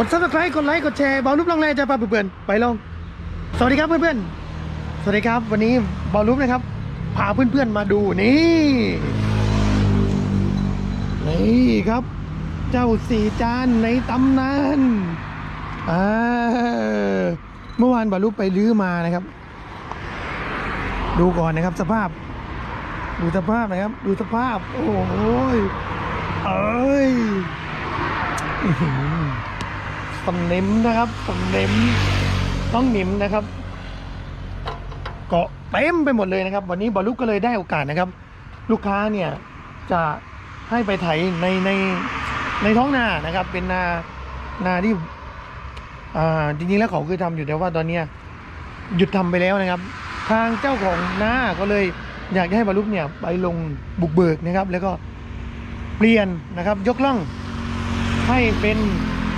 กด subscribe กดไลค์กดแชร์เบาลูกลองแรงจะพาเพื่อนๆไปลอง สวัสดีครับเพื่อนๆ สวัสดีครับ วันนี้เบาลูกนะครับ พาเพื่อนๆมาดูนี่นี่ครับ เจ้าสี่จานในตำนานอ่าเมื่อวานบาลูกไปรื้อมานะครับ ดูก่อนนะครับสภาพ ดูสภาพนะครับ ดูสภาพ โอ้โหเอ้ย อื้อหือสนิมนะครับสนิมต้องนิมนะครับ เกาะเต็มไปหมดเลยนะครับ วันนี้บอลลูกก็เลยได้โอกาสนะครับ ลูกค้าเนี่ยจะให้ไปไถในในในท้องนานะครับ เป็นนานาที่อ่าจริงๆแล้วเขาเคยทำอยู่แต่ว่าตอนเนี้ยหยุดทำไปแล้วนะครับ ทางเจ้าของนาก็เลยอยากให้บรรลุเนี่ยไปลงบุกเบิกนะครับ แล้วก็เปลี่ยนนะครับ ยกล่องให้เป็น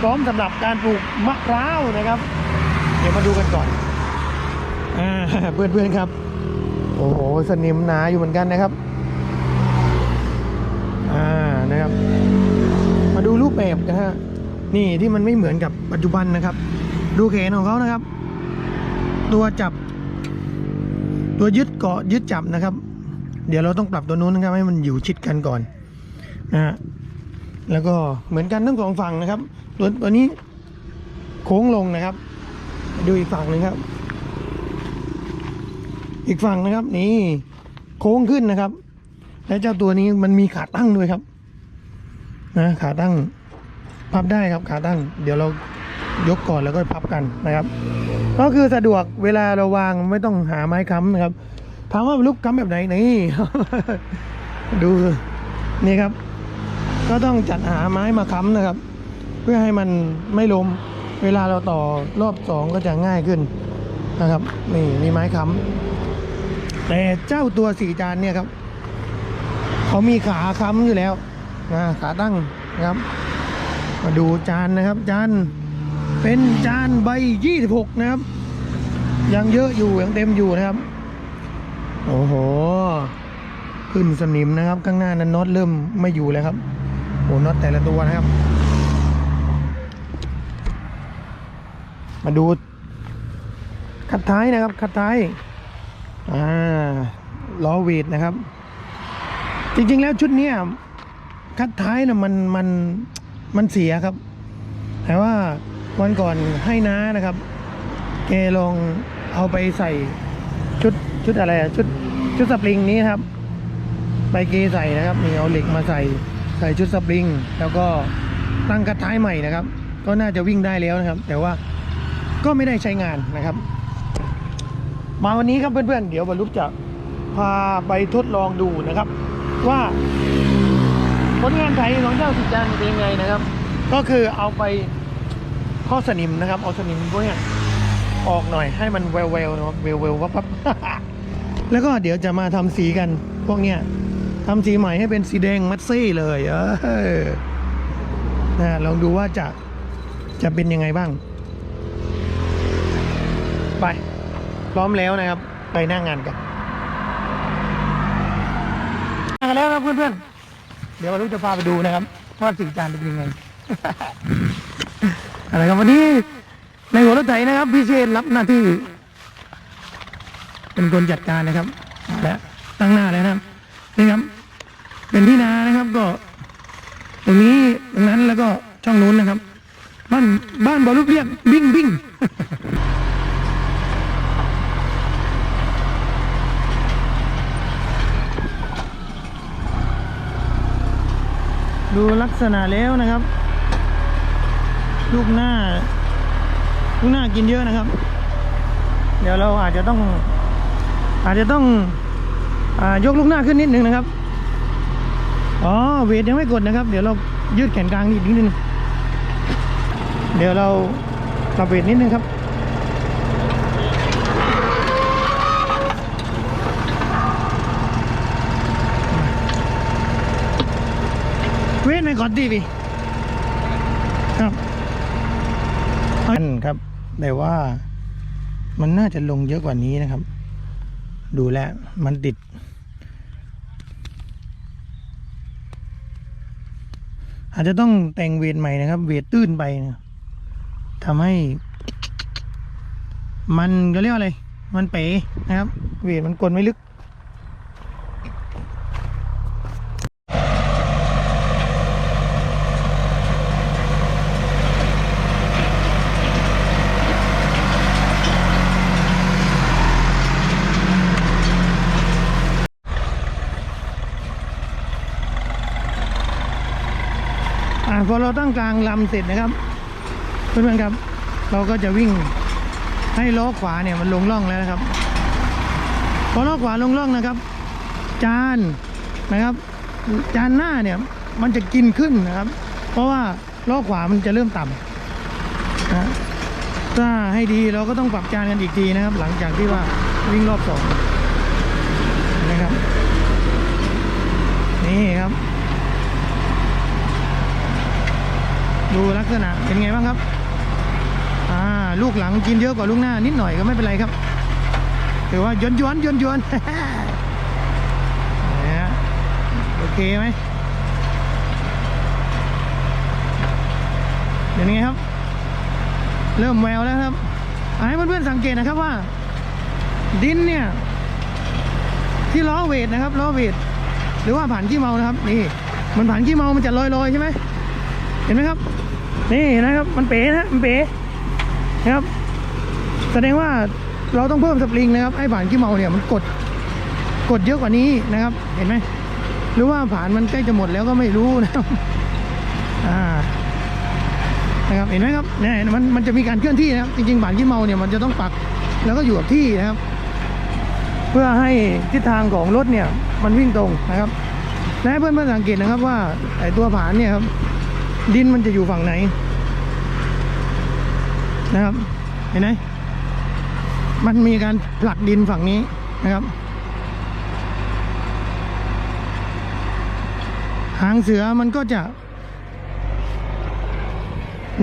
พร้อมสำหรับการปลูกมะพร้าวนะครับ เดี๋ยวมาดูกันก่อนอ่าเพื่อนๆครับ โอ้โหสนิมหนาอยู่เหมือนกันนะครับอ่านะครับ มาดูรูปแบบนะฮะนี่ที่มันไม่เหมือนกับปัจจุบันนะครับ ดูแขนของเขานะครับ ตัวจับ ตัวยึดเกาะยึดจับนะครับ เดี๋ยวเราต้องปรับตัวนู้นนะครับ ให้มันอยู่ชิดกันก่อนนะฮะแล้วก็เหมือนกันทั้งสองฝั่งนะครับ ตัวตัวนี้โค้งลงนะครับ ดูอีกฝั่งหนึ่งครับ อีกฝั่งนะครับ นี่ โค้งขึ้นนะครับ และเจ้าตัวนี้มันมีขาตั้งด้วยครับ นะขาตั้ง พับได้ครับขาตั้ง เดี๋ยวเรายกก่อนแล้วก็พับกันนะครับ ก็คือสะดวกเวลาเราวางไม่ต้องหาไม้ค้ำนะครับถามว่าลูกค้ำแบบไหนนี่ ดูนี่ครับ ก็ต้องจัดหาไม้มาค้ำนะครับ พื่อให้มันไม่ล้ม เวลาเราต่อรอบสองก็จะง่ายขึ้นนะครับ นี่มีไม้ค้ำแต่เจ้าตัวสี่จานเนี่ยครับเขามีขาค้ำอยู่แล้วนะขาตั้งนะครับ มาดูจานนะครับจานเป็นจานใบ26นะครับ ยังเยอะอยู่ยังเต็มอยู่นะครับ โอ้โห ขึ้นสนิมนะครับ ข้างหน้านั้นน็อตเริ่มไม่อยู่แล้วครับโอ้น็อตแต่ละตัวนะครับ มาดูคัดท้ายนะครับ คัดท้ายอ่าล้อเวทนะครับ จริงๆแล้วชุดเนี้ยคัดท้ายนะมันมันมันเสียครับ แต่ว่าวันก่อนให้น้านะครับแกลองเอาไปใส่ชุดชุดอะไรอะชุดชุดสปริงนี้ครับไปเกใส่นะครับนี่เอาเหล็กมาใส่ใส่ชุดสปริง แล้วก็ตั้งกระท้ายใหม่นะครับ ก็น่าจะวิ่งได้แล้วนะครับ แต่ว่า ก็ไม่ได้ใช้งานนะครับ มาวันนี้ครับเพื่อนๆ เดี๋ยวบรรลุจะพาไปทดลองดูนะครับ ว่าผลงานไถของเจ้าสิจันเป็นยังไงนะครับ ก็คือเอาไปข้อสนิมนะครับ เอาสนิมพวกนี้ออกหน่อยให้มันแววๆนะครับแววๆวับๆแล้วก็เดี๋ยวจะมาทำสีกัน พวกเนี้ยทำสีใหม่ให้เป็นสีแดงมัดซี่เลย เออนะลองดูว่าจะจะเป็นยังไงบ้าง ไปพร้อมแล้วนะครับ ไปหน้างงานกันมากันแล้วครับเพื่อนๆ เดี๋ยวเราจะพาไปดูนะครับว่าสิ่จานเป็นยังไง อะไรครับวันนี้ในหัวรถไถนะครับพี่เชษรับหน้าที่ เป็นคนจัดการนะครับและตั้งหน้าเลยนะครับนี่ครับ เป็นที่นานะครับก็ ตรงนี้ตรงนั้นแล้วก็ช่องนู้นนะครับ บ้านบ้านบอลูกเรียกบิ้งบิ้ง ดูลักษณะแล้วนะครับ ลูกหน้า ลูกหน้ากินเยอะนะครับ เดี๋ยวเราอาจจะต้อง อาจจะต้องอยกลูกหน้าขึ้นนิดนึงนะครับอ๋อเวทยังไม่กดนะครับ เดี๋ยวเรายืดแขนกลางนิดนึง เดี๋ยวเราปรับเวทนิดนึงครับ เวทในก่ อนดีพี่ครับอันครับ แต่ว่ามันน่าจะลงเยอะกว่านี้นะครับ ดูแลมันติด อาจจะต้องแต่งเวทใหม่นะครับ เวทตื้นไปนะทำให้ มันก็เรียกอะไร มันเป๋นะครับ เวทมันกลนไม่ลึก อ่าพอเราตั้งกลางลำเสร็จนะครับ เพื่อนๆครับ เราก็จะวิ่งให้ล้อขวาเนี่ยมันลงร่องแล้วนะครับ พอล้อขวาลงร่องนะครับ จานนะครับ จานหน้าเนี่ยมันจะกินขึ้นนะครับ เพราะว่าล้อขวามันจะเริ่มต่ำนะถ้าให้ดีเราก็ต้องปรับจานกันอีกทีนะครับ หลังจากที่ว่าวิ่งรอบสองนะครับ นี่ครับ ดูลักษณะเป็นไงบ้างครับ อ่า ลูกหลังกินเยอะกว่าลูกหน้า นิดหน่อยก็ไม่เป็นไรครับถือว่าย้อนย้อนย้อนย้อนเนี่ยโอเคไหมเดี๋ยวนี้ครับ เริ่มแววแล้วครับให้เพื่อนๆสังเกตนะครับว่า ดินเนี่ย ที่ล้อเวทนะครับล้อเวทหรือว่าผ่านขี้เมานะครับ นี่มันผ่านขี้เมามันจะลอยๆใช่ไหมเห็นไหมครับ นี่นะครับมันเป๋นะมันเป๋นะครับ แสดงว่าเราต้องเพิ่มสปริงนะครับไอ้ผ่านขี้เมาเนี่ยมันกดกดเยอะกว่านี้นะครับ เห็นไหมหรือว่าผ่านมันใกล้จะหมดแล้วก็ไม่รู้นะครับอ่านะครับเห็นไหมครับเนี่ยมันมันจะมีการเคลื่อนที่นะครับจริงๆผ่านขี้เมาเนี่ยมันจะต้องปักแล้วก็อยู่กับที่นะครับ เพื่อให้ทิศทางของรถเนี่ยมันวิ่งตรงนะครับและเพื่อนๆสังเกตนะครับว่าไอ้ตัวผานเนี่ยครับ ดินมันจะอยู่ฝั่งไหน นะครับ เห็นไหมมันมีการผลักดินฝั่งนี้นะครับ หางเสือมันก็จะ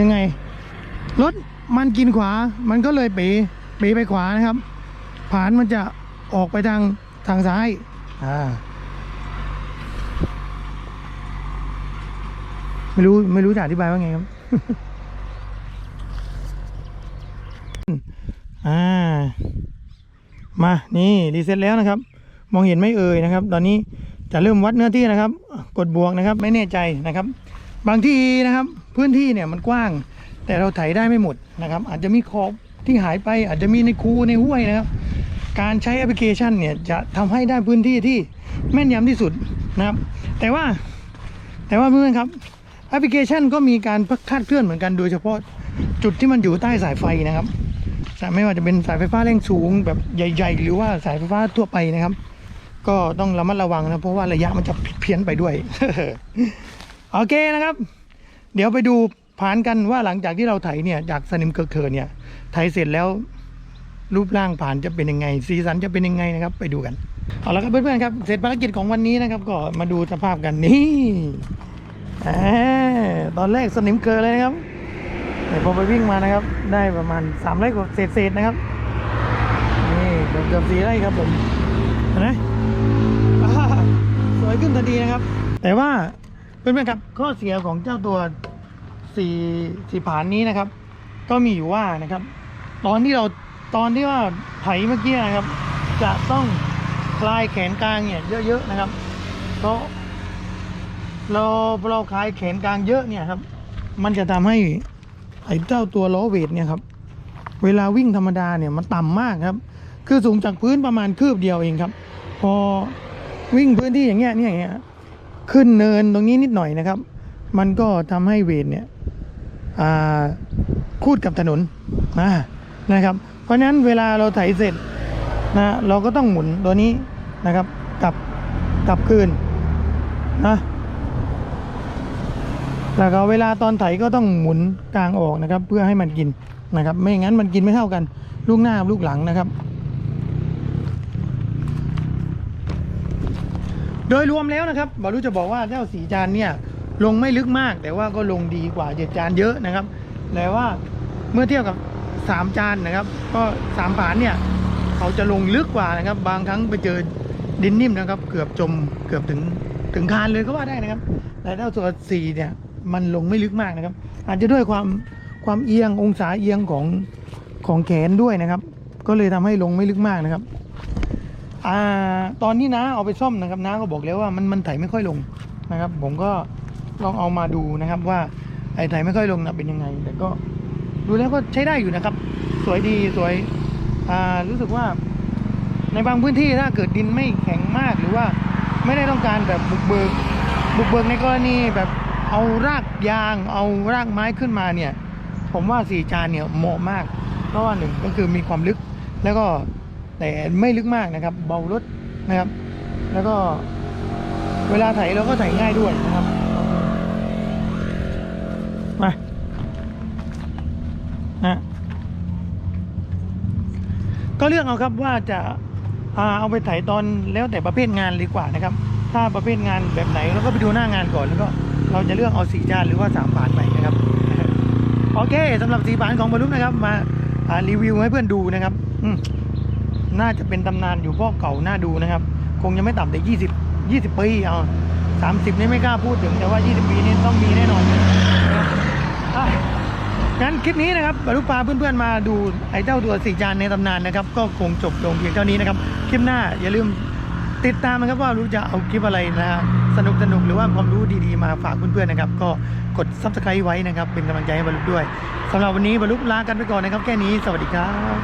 ยังไง รถมันกินขวา มันก็เลยเป๋เป๋ไปขวานะครับ ผานมันจะออกไปทางทางซ้าย อ่า ไม่รู้ไม่รู้จะอธิบายว่าไงครับ อ่า มานี่รีเซ็ตแล้วนะครับ มองเห็นไม่เอ่ยนะครับ ตอนนี้จะเริ่มวัดเนื้อที่นะครับ กดบวกนะครับ ไม่แน่ใจนะครับ บางที่นะครับ พื้นที่เนี่ยมันกว้าง แต่เราไถได้ไม่หมดนะครับ อาจจะมีขอบที่หายไป อาจจะมีในคูในห้วยนะครับ การใช้แอปพลิเคชันเนี่ยจะทำให้ได้พื้นที่ที่แม่นยำที่สุดนะครับ แต่ว่าแต่ว่าเพื่อนๆครับ แอปพลิเคชันก็มีการคาดเคลื่อนเหมือนกันโดยเฉพาะจุดที่มันอยู่ใต้สายไฟนะครับไม่ว่าจะเป็นสายไฟฟ้าแรงสูงแบบใหญ่ ๆ หรือว่าสายไฟฟ้าทั่วไปนะครับ ก็ต้องระมัดระวังนะเพราะว่าระยะมันจะเพี้ยนไปด้วยโอเคนะครับ เดี๋ยวไปดูผ่านกันว่าหลังจากที่เราไถเนี่ยจากสนิมเกิดเขินเนี่ยไถเสร็จแล้วรูปร่างผ่านจะเป็นยังไง สีสันจะเป็นยังไงนะครับ ไปดูกันเอาละครับเพื่อนๆครับเสร็จภารกิจของวันนี้นะครับ ก็มาดูสภาพกันนี่ ตอนแรกสนิมเกินเลยนะครับ แต่พอไปวิ่งมานะครับ ได้ประมาณสามไร่กว่าเศษๆนะครับ นี่เกือบเกือบสี่ไร่ครับผมเห็นไหมอ่าสวยขึ้นทันทีนะครับ แต่ว่าเพื่อนๆครับข้อเสียของเจ้าตัวสี่สี่ผานนี้นะครับ ก็มีอยู่ว่านะครับ ตอนที่เราตอนที่ว่าไถเมื่อกี้นะครับ จะต้องคลายแขนกลางเนี่ยเยอะๆนะครับ เพราะ เราเราคลายแขนกลางเยอะเนี่ยครับ มันจะทำให้ไอ้เจ้าตัวล้อเวทเนี่ยครับ เวลาวิ่งธรรมดาเนี่ยมันต่ำมากครับ คือสูงจากพื้นประมาณคืบเดียวเองครับ พอวิ่งพื้นที่อย่างเงี้ยเนี่ยอย่างเงี้ยขึ้นเนินตรงนี้นิดหน่อยนะครับ มันก็ทำให้เวทเนี่ยคูดกับถนนนะนะครับ เพราะฉะนั้นเวลาเราไถเสร็จนะเราก็ต้องหมุนตัวนี้นะครับกลับกลับคืนนะ แล้วก็เวลาตอนไถก็ต้องหมุนกลางออกนะครับ เพื่อให้มันกินนะครับ ไม่งั้นมันกินไม่เท่ากัน ลูกหน้าลูกหลังนะครับ โดยรวมแล้วนะครับบอรู้จะบอกว่าเจ้าสีจานเนี่ยลงไม่ลึกมาก แต่ว่าก็ลงดีกว่าเจ็ดจานเยอะนะครับแต่ว่าเมื่อเทียบกับสามจานนะครับ ก็สามผานเนี่ยเขาจะลงลึกกว่านะครับ บางครั้งไปเจอดินนิ่มนะครับ เกือบจมเกือบถึงถึงคานเลยก็ว่าได้นะครับแต่เจ้าตัวสี่เนี่ย มันลงไม่ลึกมากนะครับ อาจจะด้วยความความเอียงองศาเอียงของของแขนด้วยนะครับ ก็เลยทำให้ลงไม่ลึกมากนะครับอ่าตอนนี้นะเอาไปซ่อมนะครับน้าก็บอกแล้วว่ามันมันไถไม่ค่อยลงนะครับ ผมก็ลองเอามาดูนะครับว่าไอ้ไถไม่ค่อยลงนะเป็นยังไง แต่ก็ดูแล้วก็ใช้ได้อยู่นะครับ สวยดีสวยอ่ารู้สึกว่าในบางพื้นที่ถ้าเกิดดินไม่แข็งมากหรือว่าไม่ได้ต้องการแบบบุกเบิกบุกเบิกในกรณีแบบ เอารากยางเอารากไม้ขึ้นมาเนี่ย ผมว่าสี่จานเนี่ยเหมาะมาก เพราะว่าหนึ่งก็คือมีความลึกแล้วก็แต่ไม่ลึกมากนะครับ เบารถนะครับ แล้วก็เวลาไถเราก็ไถง่ายด้วยนะครับมานะก็เลือกเอาครับว่าจะอ่าเอาไปไถตอนแล้วแต่ประเภทงานดีกว่านะครับ ถ้าประเภทงานแบบไหนเราก็ไปดูหน้างานก่อนแล้วก็ เราจะเลือกเอาสี่จานหรือว่าสามบาทไปนะครับ โอเคสำหรับสีบานของบรรลุนะครับมาารีวิวให้เพื่อนดูนะครับอืน่าจะเป็นตำนานอยู่พราะเก่าน่าดูนะครับ คงยังไม่ต่ำแต่ยี่สิบยี่สิบปีเอาสามสิบนี่ไม่กล้าพูดถึงแต่ว่ายี่สิบปีนี่ต้องมีแน่นอนนะงั้นคลิปนี้นะครับบรรลุพาเพื่อนๆมาดูไอ้เจ้าตัวสี่จานในตำนานนะครับ ก็คงจบลงเพียงเท่านี้นะครับ คลิปหน้าอย่าลืมติดตามนะครับว่ารู้จะเอาคลิปอะไรนะฮะ สนุกสนุกหรือว่าความรู้ดีๆมาฝากเพื่อนๆนะครับ ก็กดซับสไครต์ไว้นะครับ เป็นกำลังใจให้บรรลุด้วยสำหรับวันนี้บรรลุลากันไปก่อนนะครับ แค่นี้สวัสดีครับ